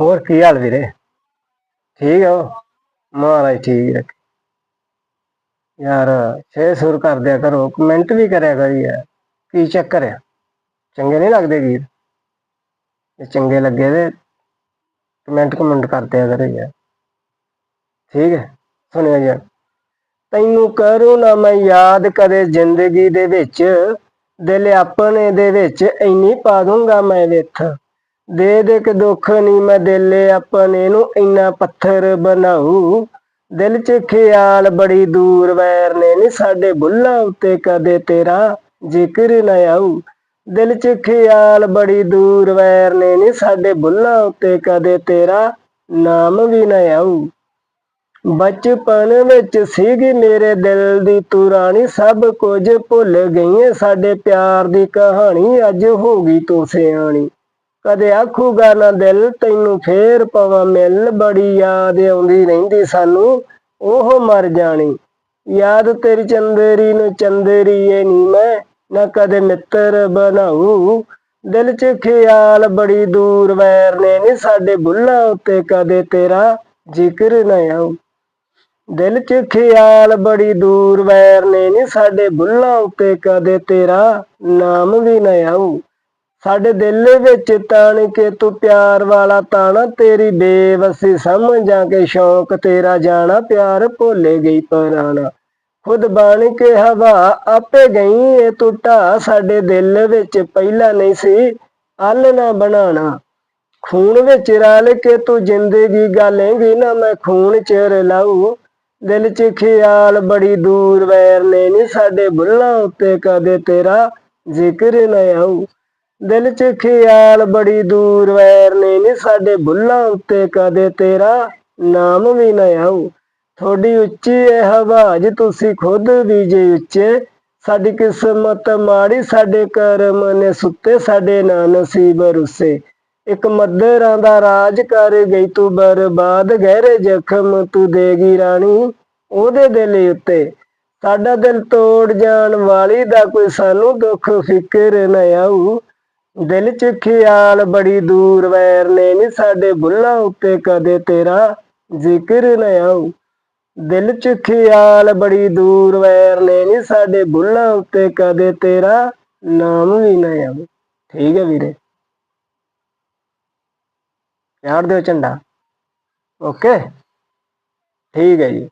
ਹੋਰ ਕੀ ਹਾਲ ਵੀਰੇ? ਠੀਕ ਹੋ ਮਹਾਰਾਜ ਠੀਕ ਰੱਖੇ। ਯਾਰ ਛੇ ਸੁਰ ਕਰ ਦਿਆ ਕਰੋ ਕਮੈਂਟ ਵੀ ਕਰਿਆ ਕਰੀ ਯਾਰ ਕੀ ਚੱਕਰ ਆ? ਚੰਗੇ ਨਹੀਂ ਲੱਗਦੇ ਗੀਤ? ਜੇ ਚੰਗੇ ਲੱਗੇ ਤੇ ਕਮੈਂਟ ਕਮੈਂਟ ਕਰ ਦਿਆ ਕਰੇ ਯਾਰ। ਠੀਕ ਹੈ ਸੁਣਿਆ ਯਾਰ। ਤੈਨੂੰ ਕਰੂ ਨਾ ਮੈਂ ਯਾਦ ਕਦੇ ਜ਼ਿੰਦਗੀ ਦੇ ਵਿੱਚ, ਦਿਲ ਆਪਣੇ ਦੇ ਵਿੱਚ ਇੰਨੀ ਪਾ ਦੂੰਗਾ ਮੈਂ ਵੇਖ ਦੇ ਦੇ ਕੇ ਦੁੱਖ ਨਹੀਂ ਮੈਂ ਦਿਲ ਆਪਣੇ ਨੂੰ ਇੰਨਾ ਪੱਥਰ ਬਣਾਉ ਦਿਲ 'ਚ ਖਿਆਲ ਬੜੀ ਦੂਰ, ਵੈਰ ਨੇ ਨੀ ਸਾਡੇ ਬੁੱਲਾਂ ਉੱਤੇ ਕਦੇ ਤੇਰਾ ਜ਼ਿਕਰ ਨਾ ਆਊ। ਦਿਲ 'ਚ ਖਿਆਲ ਬੜੀ ਦੂਰ, ਵੈਰ ਨੇ ਨੀ ਸਾਡੇ ਬੁੱਲਾਂ ਉੱਤੇ ਕਦੇ ਤੇਰਾ ਨਾਮ ਵੀ ਨਾ ਆਊ। ਬਚਪਨ ਵਿੱਚ ਸੀਗੀ ਮੇਰੇ ਦਿਲ ਦੀ ਤੂੰ ਰਾਣੀ, ਸਭ ਕੁਝ ਭੁੱਲ ਗਈ ਏ ਸਾਡੇ ਪਿਆਰ ਦੀ ਕਹਾਣੀ ਅੱਜ ਹੋ ਗਈ ਤੂੰ ਸਿਆਣੀ। ਕਦੇ ਆਖੂਗਾ ਨਾ ਦਿਲ, ਤੈਨੂੰ ਫੇਰ ਪਵਾਂ ਮਿਲ। ਬੜੀ ਯਾਦ ਆਉਂਦੀ ਰਹਿੰਦੀ ਸਾਨੂੰ, ਉਹ ਮਰ ਜਾਣੀ। ਯਾਦ ਤੇਰੀ ਚੰਦਰੀ ਨੂੰ ਚੰਦਰੀ ਏ ਨੀ ਮੈਂ, ਨਾ ਕਦੇ ਮਿੱਤਰ ਬਣਾਉ ਦਿਲ 'ਚ ਖਿਆਲ ਬੜੀ ਦੂਰ, ਵੈਰ ਨੇ ਨੀ ਸਾਡੇ ਬੁੱਲਾਂ ਉੱਤੇ ਕਦੇ ਤੇਰਾ ਜ਼ਿਕਰ ਨਾ ਆਉ ਦਿਲ 'ਚ ਖਿਆਲ ਬੜੀ ਦੂਰ, ਵੈਰ ਨੇ ਨੀ ਸਾਡੇ ਬੁੱਲਾਂ ਉੱਤੇ ਕਦੇ ਤੇਰਾ ਨਾਮ ਵੀ ਨਾ ਆਊ। ਸਾਡੇ ਦਿਲ ਵਿੱਚ ਤਾਣ ਕੇ ਤੂੰ ਪਿਆਰ ਵਾਲਾ ਤਾਣਾ, ਤੇਰੀ ਬੇਵਸੀ ਸਮਝਾਂ ਕੇ ਸ਼ੌਕ ਤੇਰਾ ਜਾਣਾ, ਪਿਆਰ ਭੁੱਲੇ ਗਈ ਪਰਾਣਾ। ਖੁਦ ਬਣ ਕੇ ਹਵਾ ਆਪੇ ਗਈ ਏ ਤੂੰ ਢਾ ਸਾਡੇ ਦਿਲ ਵਿੱਚ ਪਹਿਲਾਂ ਨਹੀਂ ਸੀ ਅਲ ਨਾ ਬਣਾਣਾ ਖੂਨ ਵਿੱਚ ਰਲ ਕੇ ਤੂੰ ਜ਼ਿੰਦਗੀ ਗਾਲੇਂਗੀ, ਨਾ ਮੈਂ ਖੂਨ ਚ ਰਲਾਊ ਦਿਲ 'ਚ ਖਿਆਲ ਬੜੀ ਦੂਰ, ਵੈਰ ਨੇ ਨੀ ਸਾਡੇ ਬੁੱਲਾਂ ਉੱਤੇ ਕਦੇ ਤੇਰਾ ਜ਼ਿਕਰ ਨਾ ਆਊ। ਦਿਲ 'ਚ ਖਿਆਲ ਬੜੀ ਦੂਰ ਵੈਰ ਨੇ ਨੀ ਸਾਡੇ ਬੁੱਲਾਂ ਉੱਤੇ ਕਦੇ ਤੇਰਾ ਨਾਮ ਵੀ ਨਾ ਆਊ। ਥੋੜੀ ਉੱਚੀ ਏ ਹਵਾਜ ਤੁਸੀਂ ਖੁਦ ਵੀ ਜੇ ਉੱਚੇ, ਸਾਡੀ ਕਿਸਮਤ ਮਾੜੀ, ਸਾਡੇ ਕਰਮ ਨੇ ਸੁੱਤੇ, ਸਾਡੇ ਨਾ ਨਸੀਬ ਰੁੱਸੇ। ਇੱਕ ਮੱਦਰਾਂ ਦਾ ਰਾਜ ਕਰ ਗਈ ਤੂੰ ਬਰਬਾਦ, ਗਹਿਰੇ ਜ਼ਖਮ ਤੂੰ ਦੇਗੀ ਰਾਣੀ ਉਹਦੇ ਦਿਲ ਉੱਤੇ। ਸਾਡਾ ਦਿਲ ਤੋੜ ਜਾਣ ਵਾਲੀ ਦਾ ਕੋਈ ਸਾਨੂੰ ਦੁੱਖ ਫਿਕਰ ਨਾ ਆਊ। ਦਿਲ 'ਚ ਖਿਆਲ ਬੜੀ ਦੂਰ ਵੈਰ ਨੇ ਨੀ ਸਾਡੇ ਬੁੱਲਾਂ ਉੱਤੇ ਕਦੇ ਤੇਰਾ ਜ਼ਿਕਰ ਨਾ ਆਊ। ਦਿਲ 'ਚ ਖਿਆਲ ਬੜੀ ਦੂਰ ਵੈਰ ਨੇ ਨੀ ਸਾਡੇ ਬੁੱਲਾਂ ਉੱਤੇ ਕਦੇ ਤੇਰਾ ਨਾਮ ਵੀ ਨਾ ਆਊ। ਠੀਕ ਹੈ ਵੀਰੇ। ਯਾਰ ਦਿਓ ਝੰਡਾ। ਓਕੇ। ਠੀਕ ਹੈ ਜੀ।